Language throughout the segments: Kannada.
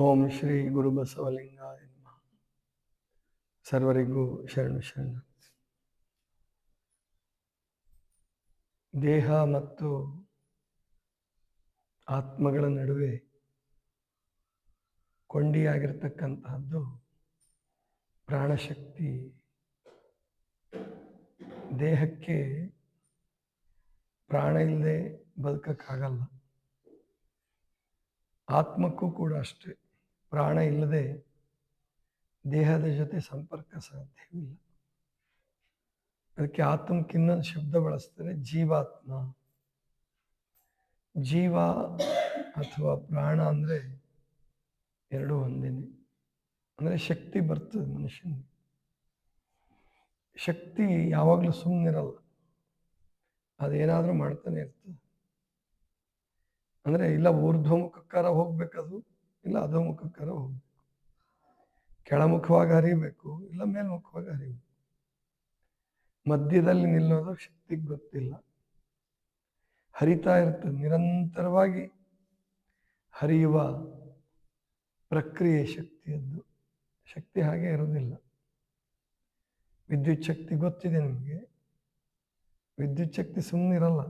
ಓಂ ಶ್ರೀ ಗುರು ಬಸವಲಿಂಗಾಯ ನಮಃ. ಸರ್ವರಿಗೂ ಶರಣು ಶರಣ. ದೇಹ ಮತ್ತು ಆತ್ಮಗಳ ನಡುವೆ ಕೊಂಡಿಯಾಗಿರ್ತಕ್ಕಂತಹದ್ದು ಪ್ರಾಣಶಕ್ತಿ. ದೇಹಕ್ಕೆ ಪ್ರಾಣ ಇಲ್ಲದೆ ಬದುಕಕ್ಕಾಗಲ್ಲ. ಆತ್ಮಕ್ಕೂ ಕೂಡ ಅಷ್ಟೇ. ಪ್ರಾಣ ಇಲ್ಲದೆ ದೇಹದ ಜೊತೆ ಸಂಪರ್ಕ ಸಾಧ್ಯವಿಲ್ಲ. ಅದಕ್ಕೆ ಆತ್ಮಕ್ಕೆ ಇನ್ನೊಂದು ಶಬ್ದ ಬಳಸ್ತಾರೆ ಜೀವಾತ್ಮ. ಜೀವ ಅಥವಾ ಪ್ರಾಣ ಅಂದರೆ ಎರಡು ಒಂದೇನೆ ಅಂದರೆ ಶಕ್ತಿ ಬರ್ತದೆ ಮನುಷ್ಯನಿಗೆ. ಶಕ್ತಿ ಯಾವಾಗಲೂ ಸುಮ್ಮನಿರಲ್ಲ ಅದೇನಾದರೂ ಮಾಡ್ತಾನೆ ಇರ್ತದೆ. ಅಂದರೆ ಇಲ್ಲ ಊರ್ಧ್ವಮುಖಕ್ಕಾರ ಹೋಗ್ಬೇಕದು. ಇಲ್ಲ ಅಧೋಮುಖಕ್ಕಾರ ಹೋಗ್ಬೇಕು ಕೆಳಮುಖವಾಗಿ ಹರಿಬೇಕು, ಇಲ್ಲ ಮೇಲ್ಮುಖವಾಗಿ ಹರಿಬೇಕು. ಮಧ್ಯದಲ್ಲಿ ನಿಲ್ಲೋದು ಶಕ್ತಿಗೆ ಗೊತ್ತಿಲ್ಲ. ಹರಿತಾ ಇರ್ತದೆ ನಿರಂತರವಾಗಿ ಹರಿಯುವ ಪ್ರಕ್ರಿಯೆ ಶಕ್ತಿಯದ್ದು. ಶಕ್ತಿ ಹಾಗೆ ಇರೋದಿಲ್ಲ ವಿದ್ಯುತ್ ಶಕ್ತಿ ಗೊತ್ತಿದೆ ನಿಮಗೆ. ವಿದ್ಯುತ್ ಶಕ್ತಿ ಸುಮ್ಮನಿರಲ್ಲ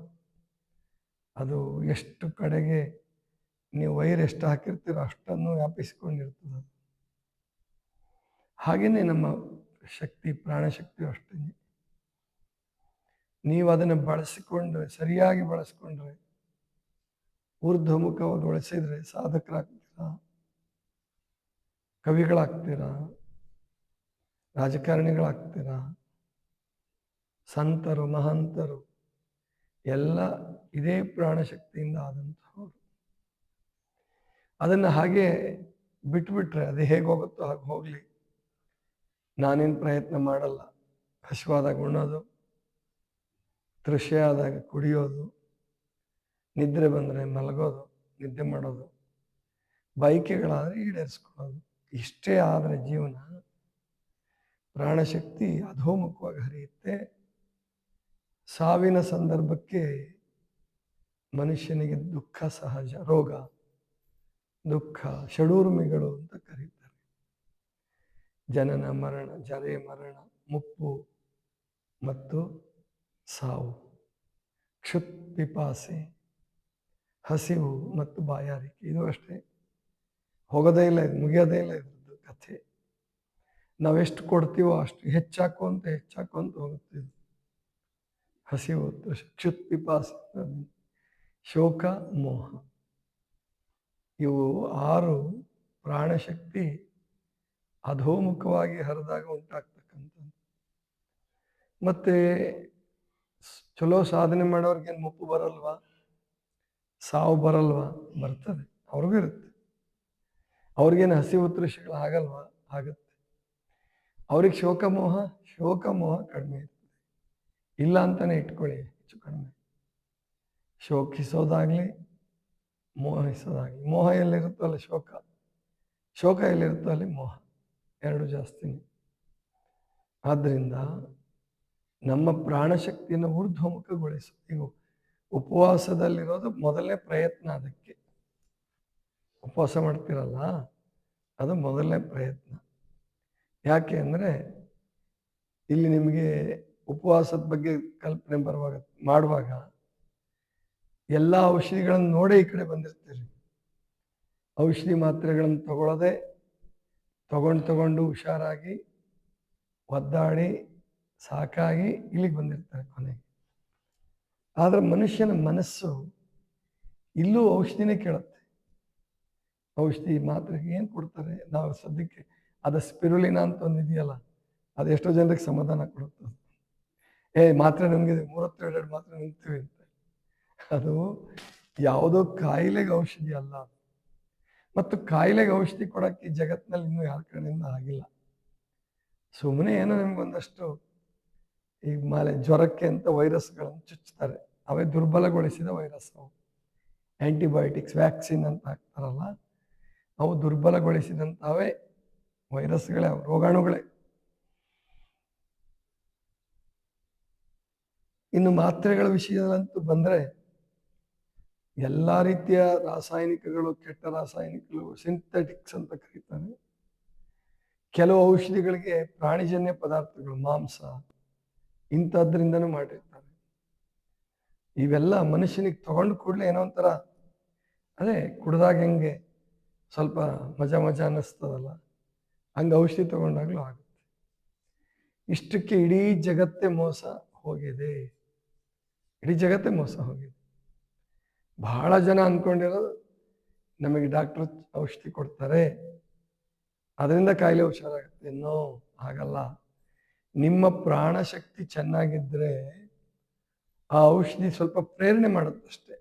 ಅದು ಎಷ್ಟು ಕಡೆಗೆ ನೀವು ವೈರ್ ಎಷ್ಟು ಹಾಕಿರ್ತೀರೋ ಅಷ್ಟನ್ನು ವ್ಯಾಪಿಸಿಕೊಂಡಿರ್ತದೆ. ಹಾಗೆಯೇ ನಮ್ಮ ಶಕ್ತಿ, ಪ್ರಾಣಶಕ್ತಿಯು ಅಷ್ಟೇ. ನೀವು ಅದನ್ನು ಬಳಸಿಕೊಂಡ್ರೆ, ಸರಿಯಾಗಿ ಬಳಸ್ಕೊಂಡ್ರೆ, ಊರ್ಧ್ವಮುಖವಾಗಿ ಬಳಸಿದ್ರೆ ಸಾಧಕರಾಗ್ತೀರಾ? ಕವಿಗಳಾಗ್ತೀರಾ? ರಾಜಕಾರಣಿಗಳಾಗ್ತೀರಾ? ಸಂತರು, ಮಹಂತರು, ಎಲ್ಲ ಇದೇ ಪ್ರಾಣಶಕ್ತಿಯಿಂದ ಆದಂಥವ್ರು ಅದನ್ನು ಹಾಗೆ ಬಿಟ್ಬಿಟ್ರೆ ಅದು ಹೇಗೆ ಹೋಗುತ್ತೋ ಹಾಗೆ ಹೋಗಲಿ. ನಾನೇನು ಪ್ರಯತ್ನ ಮಾಡಲ್ಲ. ಹಸಿವಾದಾಗ ಉಣ್ಣೋದು ತೃಷ್ಯ ಆದಾಗ ಕುಡಿಯೋದು. ನಿದ್ರೆ ಬಂದರೆ ಮಲಗೋದು. ನಿದ್ದೆ ಮಾಡೋದು. ಬೈಕೆಗಳಾದರೆ ಈಡೇರಿಸ್ಕೊಳ್ಳೋದು. ಇಷ್ಟೇ ಆದರೆ ಜೀವನ. ಪ್ರಾಣಶಕ್ತಿ ಅಧೋಮುಖವಾಗಿ ಹರಿಯುತ್ತೆ. ಸಾವಿನ ಸಂದರ್ಭಕ್ಕೆ ಮನುಷ್ಯನಿಗೆ ದುಃಖ, ಸಹಜ, ರೋಗ ದುಃಖ, ಷಡೂರ್ಮಿಗಳು ಅಂತ ಕರೀತಾರೆ. ಜನನ, ಮರಣ, ಜರೆ, ಮರಣ, ಮುಪ್ಪು ಮತ್ತು ಸಾವು ಕ್ಷುತ್ ಪಿಪಾಸೆ, ಹಸಿವು ಮತ್ತು ಬಾಯಾರಿಕೆ. ಇದು ಅಷ್ಟೇ. ಹೋಗೋದೇ ಇಲ್ಲ ಇದು, ಮುಗಿಯೋದೇ ಇಲ್ಲ ಇದ್ರದ್ದು ಕಥೆ. ನಾವೆಷ್ಟು ಕೊಡ್ತೀವೋ ಅಷ್ಟು ಹೆಚ್ಚಾಕೊಂತ ಹೆಚ್ಚಾಕೊಂತ ಹೋಗುತ್ತೆ ಇದು. ಹಸಿವು ಕ್ಷುತ್ ಪಿಪಾಸೆ, ಶೋಕ, ಮೋಹ. ಇವು ಆರು ಪ್ರಾಣಶಕ್ತಿ ಅಧೋಮುಖವಾಗಿ ಹರಿದಾಗ ಉಂಟಾಗ್ತಕ್ಕಂಥದ್ದು. ಮತ್ತೆ ಚಲೋ ಸಾಧನೆ ಮಾಡೋರಿಗೇನು ಮುಪ್ಪು ಬರಲ್ವಾ? ಸಾವು ಬರಲ್ವಾ? ಬರ್ತದೆ. ಅವ್ರಿಗೂ ಇರುತ್ತೆ. ಅವ್ರಿಗೇನು ಹಸಿವು ತೃಷಗಳು ಆಗಲ್ವಾ? ಆಗುತ್ತೆ. ಅವ್ರಿಗೆ ಶೋಕಮೋಹ ಶೋಕಮೋಹ ಶೋಕ ಮೋಹ ಕಡಿಮೆ ಇರ್ತದೆ. ಇಲ್ಲ ಅಂತಲೇ ಇಟ್ಕೊಳ್ಳಿ, ಹೆಚ್ಚು ಕಡಿಮೆ. ಶೋಕಿಸೋದಾಗ್ಲಿ ಮೋಹಿಸೋದಾಗ್ಲಿ ಮೋಹ ಎಲ್ಲಿರುತ್ತೋ ಅಲ್ಲಿ ಶೋಕ. ಶೋಕ ಎಲ್ಲಿರುತ್ತೋ ಅಲ್ಲಿ ಮೋಹ. ಎರಡು ಜಾಸ್ತಿನೇ ಆದ್ದರಿಂದ ನಮ್ಮ ಪ್ರಾಣಶಕ್ತಿಯನ್ನು ಊರ್ಧ್ವಮುಖಗೊಳಿಸು. ಈಗ ಉಪವಾಸದಲ್ಲಿರೋದು ಮೊದಲನೇ ಪ್ರಯತ್ನ ಅದಕ್ಕೆ. ಉಪವಾಸ ಮಾಡ್ತಿರಲ್ಲ, ಅದು ಮೊದಲನೇ ಪ್ರಯತ್ನ. ಯಾಕೆ ಅಂದರೆ ಇಲ್ಲಿ ನಿಮಗೆ ಉಪವಾಸದ ಬಗ್ಗೆ ಕಲ್ಪನೆ ಬರುವಾಗ, ಮಾಡುವಾಗ ಎಲ್ಲ ಔಷಧಿಗಳನ್ನು ನೋಡೇ ಈ ಕಡೆ ಬಂದಿರ್ತೀರಿ. ಔಷಧಿ ಮಾತ್ರೆಗಳನ್ನು ತಗೊಳ್ಳದೆ ತಗೊಂಡು ತಗೊಂಡು ಹುಷಾರಾಗಿ ಒದ್ದಾಡಿ ಸಾಕಾಗಿ ಇಲ್ಲಿಗೆ ಬಂದಿರ್ತಾರೆ ಕೊನೆಗೆ. ಆದರೆ ಮನುಷ್ಯನ ಮನಸ್ಸು ಇಲ್ಲೂ ಔಷಧಿನೇ ಕೇಳುತ್ತೆ. ಔಷಧಿ ಮಾತ್ರೆಗೆ ಏನು ಕೊಡ್ತಾರೆ? ನಾವು ಸದ್ಯಕ್ಕೆ ಅದು ಸ್ಪಿರುಲಿನ ಅಂತ ಒಂದು ಇದೆಯಲ್ಲ, ಅದು ಎಷ್ಟೋ ಜನರಿಗೆ ಸಮಾಧಾನ ಕೊಡುತ್ತೆ. ಏ, ಮಾತ್ರೆ ನಮಗಿದೆ ಮೂವತ್ತೆರಡು ಮಾತ್ರೆ ನಿಂತೀವಿ ಅದು ಯಾವುದೋ ಕಾಯಿಲೆಗೆ ಔಷಧಿ ಅಲ್ಲ. ಮತ್ತು ಕಾಯಿಲೆಗೆ ಔಷಧಿ ಕೊಡೋಕ್ಕೆ ಈ ಜಗತ್ತಿನಲ್ಲಿ ಇನ್ನೂ ಯಾರ ಕಡೆಯಿಂದ ಆಗಿಲ್ಲ. ಸುಮ್ಮನೆ ಏನೋ ನಿಮ್ಗೊಂದಷ್ಟು ಈಗ ಮಾಲೆ ಜ್ವರಕ್ಕೆ ಅಂತ ವೈರಸ್ಗಳನ್ನು ಚುಚ್ತಾರೆ ಅವೇ ದುರ್ಬಲಗೊಳಿಸಿದ ವೈರಸ್ ಅವು. ಆ್ಯಂಟಿಬಯೋಟಿಕ್ಸ್ ವ್ಯಾಕ್ಸಿನ್ ಅಂತ ಹಾಕ್ತಾರಲ್ಲ, ಅವು ದುರ್ಬಲಗೊಳಿಸಿದಂಥವೇ ವೈರಸ್ಗಳೇ ಅವು ರೋಗಾಣುಗಳೇ. ಇನ್ನು ಮಾತ್ರೆಗಳ ವಿಷಯದಲ್ಲಂತೂ ಬಂದರೆ ಎಲ್ಲ ರೀತಿಯ ರಾಸಾಯನಿಕಗಳು, ಕೆಟ್ಟ ರಾಸಾಯನಿಕಗಳು ಸಿಂಥೆಟಿಕ್ಸ್ ಅಂತ ಕರೀತಾರೆ. ಕೆಲವು ಔಷಧಿಗಳಿಗೆ ಪ್ರಾಣಿಜನ್ಯ ಪದಾರ್ಥಗಳು, ಮಾಂಸ ಇಂಥದ್ರಿಂದನೂ ಮಾಡಿರ್ತಾರೆ. ಇವೆಲ್ಲ ಮನುಷ್ಯನಿಗೆ ತಗೊಂಡು ಕೂಡಲೇ ಏನೋ ಒಂಥರ, ಅದೇ ಕುಡ್ದಾಗ ಹೆಂಗೆ ಸ್ವಲ್ಪ ಮಜಾ ಮಜಾ ಅನ್ನಿಸ್ತದಲ್ಲ, ಹಂಗೆ ಔಷಧಿ ತಗೊಂಡಾಗಲೂ ಆಗುತ್ತೆ. ಇಷ್ಟಕ್ಕೆ ಇಡೀ ಜಗತ್ತೇ ಮೋಸ ಹೋಗಿದೆ. ಇಡೀ ಜಗತ್ತೇ ಮೋಸ ಹೋಗಿದೆ. ಬಹಳ ಜನ ಅಂದ್ಕೊಂಡಿರೋದು ನಮಗೆ ಡಾಕ್ಟರ್ ಔಷಧಿ ಕೊಡ್ತಾರೆ. ಅದರಿಂದ ಕಾಯಿಲೆ ಹುಷಾರಾಗುತ್ತೆ. ನೋ ಹಾಗಲ್ಲ ನಿಮ್ಮ ಪ್ರಾಣಶಕ್ತಿ ಚೆನ್ನಾಗಿದ್ದರೆ ಆ ಔಷಧಿ ಸ್ವಲ್ಪ ಪ್ರೇರಣೆ ಮಾಡುತ್ತಷ್ಟೆ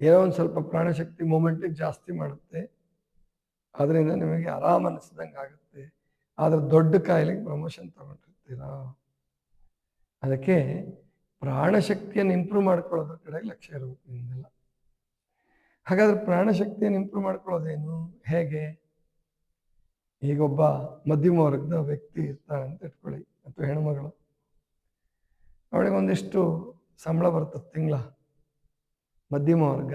ಏನೋ ಒಂದು ಸ್ವಲ್ಪ ಪ್ರಾಣಶಕ್ತಿ ಮೂಮೆಂಟಿಗೆ ಜಾಸ್ತಿ ಮಾಡುತ್ತೆ. ಅದರಿಂದ ನಿಮಗೆ ಆರಾಮ ಅನ್ನಿಸ್ದಂಗೆ ಆಗುತ್ತೆ. ಆದರೆ ದೊಡ್ಡ ಕಾಯಿಲೆಗೆ ಪ್ರಮೋಷನ್ ತಗೊಂಡಿರ್ತೀರಾ? ಅದಕ್ಕೆ ಪ್ರಾಣಶಕ್ತಿಯನ್ನು ಇಂಪ್ರೂವ್ ಮಾಡ್ಕೊಳ್ಳೋದ್ರ ಕಡೆ ಲಕ್ಷ್ಯ ಇರಬೇಕು ನಿಮ್ದೆಲ್ಲ. ಹಾಗಾದ್ರೆ ಪ್ರಾಣಶಕ್ತಿಯನ್ನು ಇಂಪ್ರೂವ್ ಮಾಡ್ಕೊಳ್ಳೋದೇನು? ಹೇಗೆ? ಈಗ ಒಬ್ಬ ಮಧ್ಯಮ ವರ್ಗದ ವ್ಯಕ್ತಿ ಇರ್ತಾನೆ ಅಂತ ಇಟ್ಕೊಳ್ಳಿ ಅಥವಾ ಹೆಣ್ಮಗಳು ಅವಳಿಗೆ ಒಂದಿಷ್ಟು ಸಂಬಳ ಬರ್ತದೆ ತಿಂಗಳ. ಮಧ್ಯಮ ವರ್ಗ.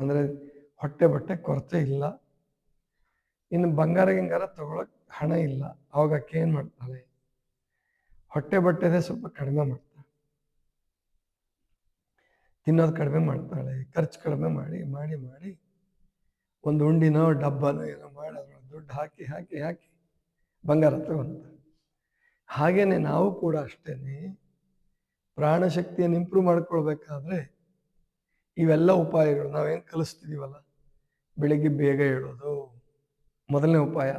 ಅಂದರೆ ಹೊಟ್ಟೆ ಬಟ್ಟೆ ಕೊರತೆ ಇಲ್ಲ. ಇನ್ನು ಬಂಗಾರ ಗಿಂಗಾರ ತಗೊಳಕ್ ಹಣ ಇಲ್ಲ. ಅವಾಗ ಏನು ಮಾಡ್ತಾಳೆ? ಹೊಟ್ಟೆ ಬಟ್ಟೆದೇ ಸ್ವಲ್ಪ ಕಡಿಮೆ ಮಾಡ್ತಾಳೆ. ತಿನ್ನೋದು ಕಡಿಮೆ ಮಾಡ್ತಾಳೆ, ಖರ್ಚು ಕಡಿಮೆ ಮಾಡಿ ಮಾಡಿ ಮಾಡಿ ಒಂದು ಉಂಡಿನೋ, ಡಬ್ಬನೋ ಏನೋ ಮಾಡಿ ಅದ್ರೊಳಗೆ ದುಡ್ಡು ಹಾಕಿ ಹಾಕಿ ಹಾಕಿ ಬಂಗಾರ ತಗೊಂತ ಹಾಗೇನೆ ನಾವು ಕೂಡ ಅಷ್ಟೇ ಪ್ರಾಣಶಕ್ತಿಯನ್ನು ಇಂಪ್ರೂವ್ ಮಾಡ್ಕೊಳ್ಬೇಕಾದ್ರೆ ಇವೆಲ್ಲ ಉಪಾಯಗಳು. ನಾವೇನು ಕಲಿಸ್ತಿದ್ದೀವಲ್ಲ ಬೆಳಿಗ್ಗೆ ಬೇಗ ಹೇಳೋದು ಮೊದಲನೇ ಉಪಾಯ.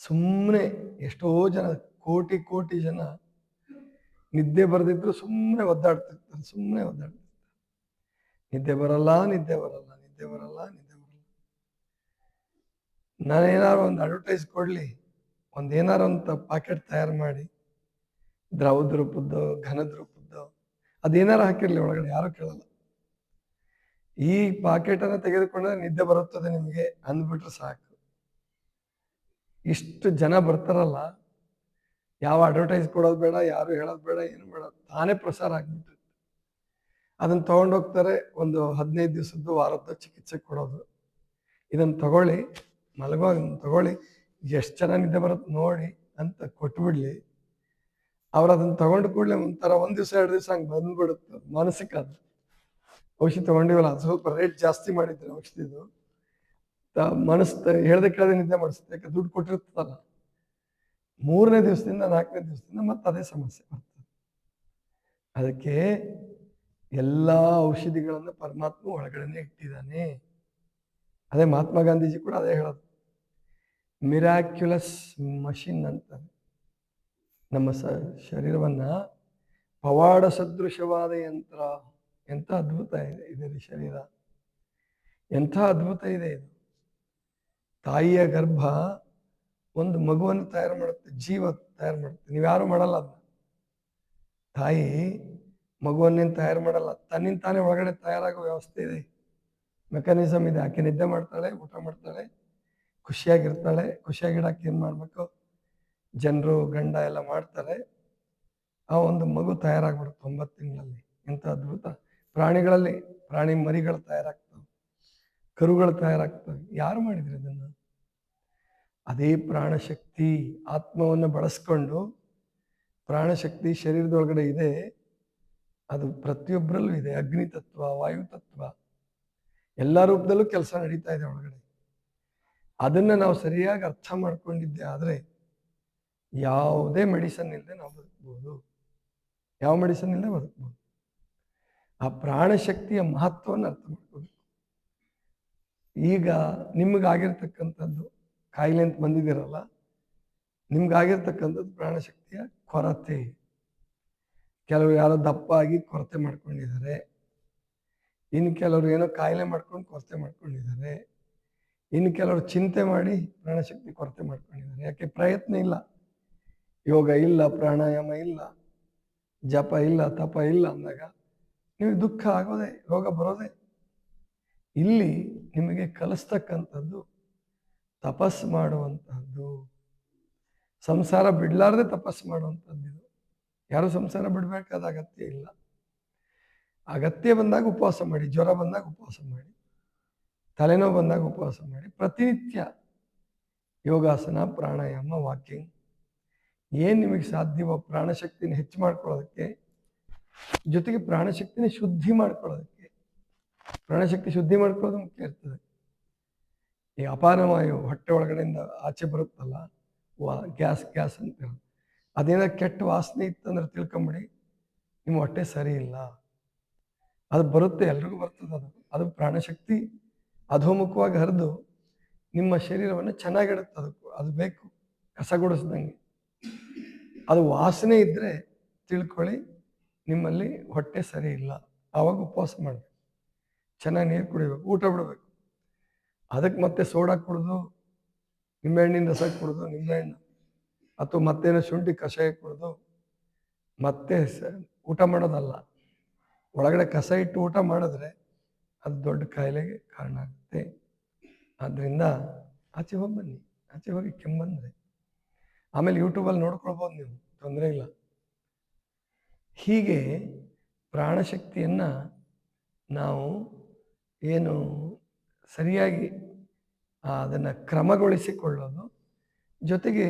ಸುಮ್ಮನೆ ಎಷ್ಟೋ ಜನ, ಕೋಟಿ ಕೋಟಿ ಜನ ನಿದ್ದೆ ಬರದಿದ್ರು ಸುಮ್ಮನೆ ಒದ್ದಾಡ್ತಿರ್ತಾರೆ ಸುಮ್ಮನೆ ಒದ್ದಾಡ್ತಿರ್ತಾರೆ. ನಿದ್ದೆ ಬರಲ್ಲ ನಿದ್ದೆ ಬರಲ್ಲ ನಿದ್ದೆ ಬರಲ್ಲ ನಿದ್ದೆ ಬರಲ್ಲ. ನಾನೇನಾದ್ರು ಒಂದು ಅಡ್ವರ್ಟೈಸ್ ಕೊಡಲಿ, ಒಂದು ಏನಾರು ಒಂದು ಪಾಕೆಟ್ ತಯಾರು ಮಾಡಿ, ದ್ರವದ ರೂಪದ್ದು, ಘನದ ರೂಪದ್ದು ಅದೇನಾರು ಹಾಕಿರಲಿ ಒಳಗಡೆ, ಯಾರು ಕೇಳಲ್ಲ. ಈ ಪಾಕೆಟನ್ನು ತೆಗೆದುಕೊಂಡ್ರೆ ನಿದ್ದೆ ಬರುತ್ತದೆ ನಿಮಗೆ ಅಂದ್ಬಿಟ್ರೆ ಸಾಕು. ಇಷ್ಟು ಜನ ಬರ್ತಾರಲ್ಲ ಯಾವ ಅಡ್ವರ್ಟೈಸ್ ಕೊಡೋದು ಬೇಡ, ಯಾರು ಹೇಳೋದು ಬೇಡ, ಏನು ಬೇಡ, ತಾನೇ ಪ್ರಸಾರ ಆಗಿಬಿಟ್ಟು ಅದನ್ನು ತೊಗೊಂಡೋಗ್ತಾರೆ ಒಂದು ಹದಿನೈದು ದಿವಸದ್ದು ವಾರದ ಚಿಕಿತ್ಸೆ ಕೊಡೋದು. ಇದನ್ನು ತಗೊಳ್ಳಿ ಮಲಗುವಾಗ ತಗೊಳ್ಳಿ, ಎಷ್ಟು ಜನ ನಿದ್ದೆ ಬರುತ್ತೆ ನೋಡಿ ಅಂತ ಕೊಟ್ಬಿಡ್ಲಿ. ಅವ್ರು ಅದನ್ನು ತಗೊಂಡು ಕೂಡಲೇ ಒಂಥರ ಒಂದು ದಿವಸ, ಎರಡು ದಿವಸ ಹಂಗೆ ಬಂದ್ಬಿಡುತ್ತೆ, ಮಾನಸಿಕ ಅದು. ಔಷಧಿ ತೊಗೊಂಡಿವಲ್ಲ, ಅದು ಸ್ವಲ್ಪ ರೇಟ್ ಜಾಸ್ತಿ ಮಾಡಿದ್ರು ಔಷಧಿದು. ಮನಸ್ಸು ಹೇಳ್ದೆ ಕೇಳದೆ ನಿದ್ದೆ ಮಾಡಿಸುತ್ತೆ, ಯಾಕೆ ದುಡ್ಡು ಕೊಟ್ಟಿರ್ತದಲ್ಲ ಮೂರನೇ ದಿವಸದಿಂದ ನಾಲ್ಕನೇ ದಿವಸದಿಂದ ಮತ್ತೆ ಅದೇ ಸಮಸ್ಯೆ ಬರ್ತದೆ. ಅದಕ್ಕೆ ಎಲ್ಲ ಔಷಧಿಗಳನ್ನು ಪರಮಾತ್ಮ ಒಳಗಡೆನೆ ಇಟ್ಟಿದ್ದಾನೆ. ಅದೇ ಮಹಾತ್ಮ ಗಾಂಧೀಜಿ ಕೂಡ ಅದೇ ಹೇಳೋದು. ಮಿರಾಕ್ಯುಲಸ್ ಮಷಿನ್ ಅಂತಾರೆ. ನಮ್ಮ ಸ ಶರೀರವನ್ನು ಪವಾಡ ಸದೃಶವಾದ ಯಂತ್ರ, ಎಂಥ ಅದ್ಭುತ ಇದೆ ಇದೆ ಈ ಶರೀರ. ಎಂಥ ಅದ್ಭುತ ಇದೆ ಇದು. ತಾಯಿಯ ಗರ್ಭ ಒಂದು ಮಗುವನ್ನು ತಯಾರು ಮಾಡುತ್ತೆ, ಜೀವ ತಯಾರು ಮಾಡುತ್ತೆ. ನೀವು ಯಾರು ಮಾಡಲ್ಲ ಅದನ್ನ ತಾಯಿ ಮಗುವನ್ನೇನು ತಯಾರು ಮಾಡಲ್ಲ. ತನ್ನಿಂದ ತಾನೇ ಒಳಗಡೆ ತಯಾರಾಗೋ ವ್ಯವಸ್ಥೆ ಇದೆ. ಮೆಕ್ಯಾನಿಸಮ್ ಇದೆ. ಆಕೆ ನಿದ್ದೆ ಮಾಡ್ತಾಳೆ, ಊಟ ಮಾಡ್ತಾಳೆ, ಖುಷಿಯಾಗಿರ್ತಾಳೆ, ಖುಷಿಯಾಗಿಡಕ್ಕೆ ಏನು ಮಾಡಬೇಕು? ಜನರು, ಗಂಡ ಎಲ್ಲ ಮಾಡ್ತಾರೆ. ಆ ಒಂದು ಮಗು ತಯಾರಾಗ್ಬಿಡುತ್ತೆ ಒಂಬತ್ತು ತಿಂಗಳಲ್ಲಿ. ಇಂಥ ಅದ್ಭುತ. ಪ್ರಾಣಿಗಳಲ್ಲಿ ಪ್ರಾಣಿ ಮರಿಗಳು ತಯಾರಾಗ್ತವೆ. ಕರುಗಳು ತಯಾರಾಗ್ತವೆ. ಯಾರು ಮಾಡಿದ್ರು ಇದನ್ನು ಅದೇ ಪ್ರಾಣಶಕ್ತಿ ಆತ್ಮವನ್ನು ಬಳಸ್ಕೊಂಡು ಪ್ರಾಣಶಕ್ತಿ ಶರೀರದೊಳಗಡೆ ಇದೆ, ಅದು ಪ್ರತಿಯೊಬ್ಬರಲ್ಲೂ ಇದೆ. ಅಗ್ನಿ ತತ್ವ, ವಾಯು ತತ್ವ, ಎಲ್ಲ ರೂಪದಲ್ಲೂ ಕೆಲಸ ನಡೀತಾ ಇದೆ ಒಳಗಡೆ. ಅದನ್ನು ನಾವು ಸರಿಯಾಗಿ ಅರ್ಥ ಮಾಡ್ಕೊಂಡಿದ್ದೆ ಆದರೆ ಯಾವುದೇ ಮೆಡಿಸನ್ ಇಲ್ಲದೆ ನಾವು ಬದುಕ್ಬೋದು. ಯಾವ ಮೆಡಿಸನ್ ಇಲ್ಲದೆ ಬದುಕ್ಬೋದು. ಆ ಪ್ರಾಣಶಕ್ತಿಯ ಮಹತ್ವವನ್ನು ಅರ್ಥ ಮಾಡ್ಕೋಬೇಕು. ಈಗ ನಿಮಗಾಗಿರ್ತಕ್ಕಂಥದ್ದು ಕಾಯಿಲೆ ಅಂತ ಬಂದಿದ್ದೀರಲ್ಲ, ನಿಮ್ಗಾಗಿರ್ತಕ್ಕಂಥದ್ದು ಪ್ರಾಣಶಕ್ತಿಯ ಕೊರತೆ. ಕೆಲವರು ಯಾರೋ ದಪ್ಪ ಆಗಿ ಕೊರತೆ ಮಾಡ್ಕೊಂಡಿದ್ದಾರೆ. ಇನ್ನು ಕೆಲವರು ಏನೋ ಕಾಯಿಲೆ ಮಾಡ್ಕೊಂಡು ಕೊರತೆ ಮಾಡ್ಕೊಂಡಿದ್ದಾರೆ. ಇನ್ನು ಕೆಲವರು ಚಿಂತೆ ಮಾಡಿ ಪ್ರಾಣಶಕ್ತಿ ಕೊರತೆ ಮಾಡ್ಕೊಂಡಿದ್ದಾರೆ. ಯಾಕೆ? ಪ್ರಯತ್ನ ಇಲ್ಲ. ಯೋಗ ಇಲ್ಲ, ಪ್ರಾಣಾಯಾಮ ಇಲ್ಲ, ಜಪ ಇಲ್ಲ, ತಪ ಇಲ್ಲ ಅಂದಾಗ ನೀವು ದುಃಖ ಆಗೋದೆ, ರೋಗ ಬರೋದೆ. ಇಲ್ಲಿ ನಿಮಗೆ ಕಲಿಸ್ತಕ್ಕಂಥದ್ದು ತಪಸ್ ಮಾಡುವಂತಹದ್ದು. ಸಂಸಾರ ಬಿಡಲಾರ್ದೆ ತಪಸ್ಸು ಮಾಡುವಂಥದ್ದು ಯಾರು ಸಂಸಾರ ಬಿಡಬೇಕಾದ ಅಗತ್ಯ ಇಲ್ಲ. ಅಗತ್ಯ ಬಂದಾಗ ಉಪವಾಸ ಮಾಡಿ, ಜ್ವರ ಬಂದಾಗ ಉಪವಾಸ ಮಾಡಿ, ತಲೆನೋವು ಬಂದಾಗ ಉಪವಾಸ ಮಾಡಿ, ಪ್ರತಿನಿತ್ಯ ಯೋಗಾಸನ, ಪ್ರಾಣಾಯಾಮ, ವಾಕಿಂಗ್. ಏನು ನಿಮಗೆ ಸಾಧ್ಯವೋ ಪ್ರಾಣಶಕ್ತಿನ ಹೆಚ್ಚು ಮಾಡ್ಕೊಳ್ಳೋದಕ್ಕೆ, ಜೊತೆಗೆ ಪ್ರಾಣಶಕ್ತಿನ ಶುದ್ಧಿ ಮಾಡ್ಕೊಳ್ಳೋದಕ್ಕೆ. ಪ್ರಾಣಶಕ್ತಿ ಶುದ್ಧಿ ಮಾಡ್ಕೊಳ್ಳೋದು ಮುಖ್ಯ ಇರ್ತದೆ. ಈ ಅಪಾನವಾಯು ಹೊಟ್ಟೆ ಒಳಗಡೆಯಿಂದ ಆಚೆ ಬರುತ್ತಲ್ಲ, ವಾ, ಗ್ಯಾಸ್ ಗ್ಯಾಸ್ ಅಂತ ಅದೇನೋ ಕೆಟ್ಟ ವಾಸನೆ ಇತ್ತಂದ್ರೆ ತಿಳ್ಕೊಂಬಿಡಿ, ನಿಮ್ಮ ಹೊಟ್ಟೆ ಸರಿ ಇಲ್ಲ. ಅದು ಬರುತ್ತೆ, ಎಲ್ರಿಗೂ ಬರ್ತದೆ ಅದು. ಅದು ಪ್ರಾಣಶಕ್ತಿ ಅಧೋಮುಖವಾಗಿ ಹರಿದು ನಿಮ್ಮ ಶರೀರವನ್ನು ಚೆನ್ನಾಗಿಡುತ್ತೆ ಅದಕ್ಕೂ. ಅದು ಬೇಕು ಕಸಗುಡಿಸ್ದಂಗೆ ಅದು ವಾಸನೆ ಇದ್ದರೆ ತಿಳ್ಕೊಳ್ಳಿ, ನಿಮ್ಮಲ್ಲಿ ಹೊಟ್ಟೆ ಸರಿ ಇಲ್ಲ. ಆವಾಗ ಉಪವಾಸ ಮಾಡಬೇಕು. ಚೆನ್ನಾಗಿ ನೀರು ಕುಡಿಬೇಕು, ಊಟ ಬಿಡಬೇಕು. ಅದಕ್ಕೆ ಮತ್ತೆ ಸೋಡಾ ಕುಡಿದು, ನಿಂಬೆಹಣ್ಣಿನ ರಸ ಕುಡಿದು, ನಿಂಬೆಹಣ್ಣು ಅಥವಾ ಮತ್ತೇನೋ ಶುಂಠಿ ಕಷಾಯ ಕುಡಿದು ಮತ್ತೆ ಊಟ ಮಾಡೋದಲ್ಲ. ಒಳಗಡೆ ಕಸ ಇಟ್ಟು ಊಟ ಮಾಡಿದ್ರೆ ಅದು ದೊಡ್ಡ ಕಾಯಿಲೆಗೆ ಕಾರಣ ಆಗುತ್ತೆ. ಆದ್ದರಿಂದ ಆಚೆ ಹೋಗಿ ಬನ್ನಿ, ಆಚೆ ಹೋಗಿ ಕೆಮ್ಮಂದ್ರೆ. ಆಮೇಲೆ ಯೂಟ್ಯೂಬಲ್ಲಿ ನೋಡ್ಕೊಳ್ಬೋದು ನೀವು, ತೊಂದರೆ ಇಲ್ಲ. ಹೀಗೆ ಪ್ರಾಣಶಕ್ತಿಯನ್ನು ನಾವು ಏನು ಸರಿಯಾಗಿ ಅದನ್ನು ಕ್ರಮಗೊಳಿಸಿಕೊಳ್ಳೋದು. ಜೊತೆಗೆ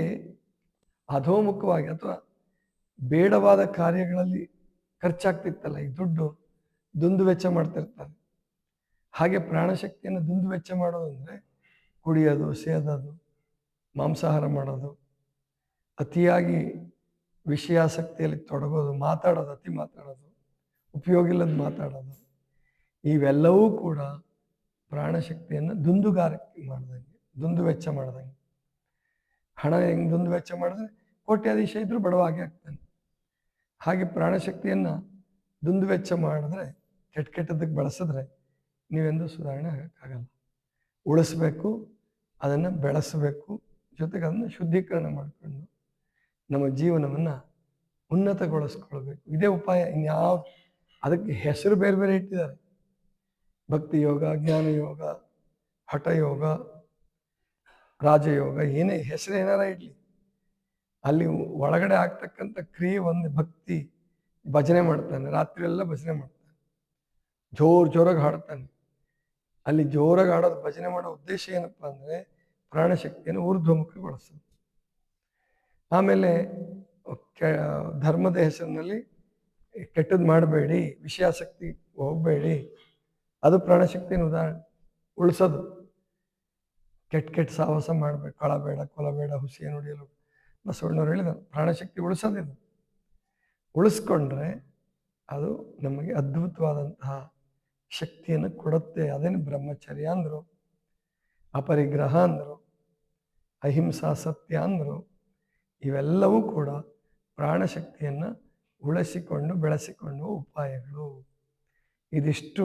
ಅಧೋಮುಖವಾಗಿ ಅಥವಾ ಬೇಡವಾದ ಕಾರ್ಯಗಳಲ್ಲಿ ಖರ್ಚಾಗ್ತಿತ್ತಲ್ಲ, ಈ ದುಡ್ಡು ದುಂದು ವೆಚ್ಚ ಮಾಡ್ತಿರ್ತಾರೆ. ಹಾಗೆ ಪ್ರಾಣಶಕ್ತಿಯನ್ನು ದುಂದು ವೆಚ್ಚ ಮಾಡೋದು ಅಂದರೆ ಕುಡಿಯೋದು, ಸೇದೋದು, ಮಾಂಸಾಹಾರ ಮಾಡೋದು, ಅತಿಯಾಗಿ ವಿಷಯಾಸಕ್ತಿಯಲ್ಲಿ ತೊಡಗೋದು, ಮಾತಾಡೋದು, ಅತಿ ಮಾತಾಡೋದು ಉಪಯೋಗಿಲ್ಲದ ಮಾತಾಡೋದು, ಇವೆಲ್ಲವೂ ಕೂಡ ಪ್ರಾಣಶಕ್ತಿಯನ್ನು ದುಂದುಗಾರಿಕೆ ಮಾಡಿದಂಗೆ, ದುಂದು ವೆಚ್ಚ ಮಾಡ್ದಂಗೆ. ಹಣ ಹೆಂಗೆ ದುಂದು ವೆಚ್ಚ ಮಾಡಿದ್ರೆ ಕೋಟ್ಯಾಧೀಶ ಇದ್ರೂ ಬಡವಾಗೆ ಆಗ್ತಾನೆ. ಹಾಗೆ ಪ್ರಾಣಶಕ್ತಿಯನ್ನು ದುಂದು ವೆಚ್ಚ ಮಾಡಿದ್ರೆ ಕೆಟ್ಟ ಕೆಟ್ಟದಕ್ಕೆ ಬಳಸಿದ್ರೆ ನೀವೆಂದು ಸುಧಾರಣೆ ಆಗೋಕ್ಕಾಗಲ್ಲ. ಉಳಿಸ್ಬೇಕು, ಅದನ್ನು ಬೆಳೆಸಬೇಕು, ಜೊತೆಗೆ ಅದನ್ನು ಶುದ್ಧೀಕರಣ ಮಾಡಿಕೊಂಡು ನಮ್ಮ ಜೀವನವನ್ನು ಉನ್ನತಗೊಳಿಸ್ಕೊಳ್ಬೇಕು. ಇದೇ ಉಪಾಯ ಇನ್ಯಾವ, ಅದಕ್ಕೆ ಹೆಸರು ಬೇರೆ ಬೇರೆ ಇಟ್ಟಿದ್ದಾರೆ. ಭಕ್ತಿ ಯೋಗ ಜ್ಞಾನ ಯೋಗ ಹಠಯೋಗ, ರಾಜಯೋಗ, ಏನೇ ಹೆಸರು ಏನಾರ ಇಡಲಿ ಅಲ್ಲಿ ಒಳಗಡೆ ಆಗ್ತಕ್ಕಂಥ ಕ್ರಿಯೆ ಒಂದು ಭಕ್ತಿ ಭಜನೆ ಮಾಡ್ತಾನೆ, ರಾತ್ರಿ ಎಲ್ಲ ಭಜನೆ ಮಾಡ್ತಾನೆ. ಜೋರು ಜೋರಾಗಿ ಹಾಡ್ತಾನೆ. ಅಲ್ಲಿ ಜೋರಾಗಿ ಹಾಡೋದು ಭಜನೆ ಮಾಡೋ ಉದ್ದೇಶ ಏನಪ್ಪ ಅಂದರೆ ಪ್ರಾಣಶಕ್ತಿಯನ್ನು ಊರ್ಧ್ವಮುಖಗೊಳಿಸೋದು. ಆಮೇಲೆ ಧರ್ಮದ ಹೆಸರಿನಲ್ಲಿ ಕೆಟ್ಟದ್ದು ಮಾಡಬೇಡಿ, ವಿಷಯಾಸಕ್ತಿ ಹೋಗಬೇಡಿ. ಅದು ಪ್ರಾಣಶಕ್ತಿನ ಉದಾಹರಣೆ ಉಳಿಸೋದು. ಕೆಟ್ಟ ಕೆಟ್ಟ ಸಾಹಸ ಮಾಡಬೇಕು. ಕಳಬೇಡ ಕೊಲಬೇಡ ಹುಸಿಯ ನುಡಿಯಲು ಬಸವಣ್ಣವ್ರು ಹೇಳಿದ ಪ್ರಾಣಶಕ್ತಿ ಉಳಿಸೋದಿದೆ ಉಳಿಸ್ಕೊಂಡ್ರೆ ಅದು ನಮಗೆ ಅದ್ಭುತವಾದಂತಹ ಶಕ್ತಿಯನ್ನು ಕೊಡುತ್ತೆ. ಅದೇನು ಬ್ರಹ್ಮಚರ್ಯ ಅಂದರು, ಅಪರಿಗ್ರಹ ಅಂದರು, ಅಹಿಂಸಾ ಸತ್ಯ ಅಂದರು, ಇವೆಲ್ಲವೂ ಕೂಡ ಪ್ರಾಣಶಕ್ತಿಯನ್ನು ಉಳಿಸಿಕೊಂಡು, ಬೆಳೆಸಿಕೊಂಡು ಉಪಾಯಗಳು. ಇದಿಷ್ಟು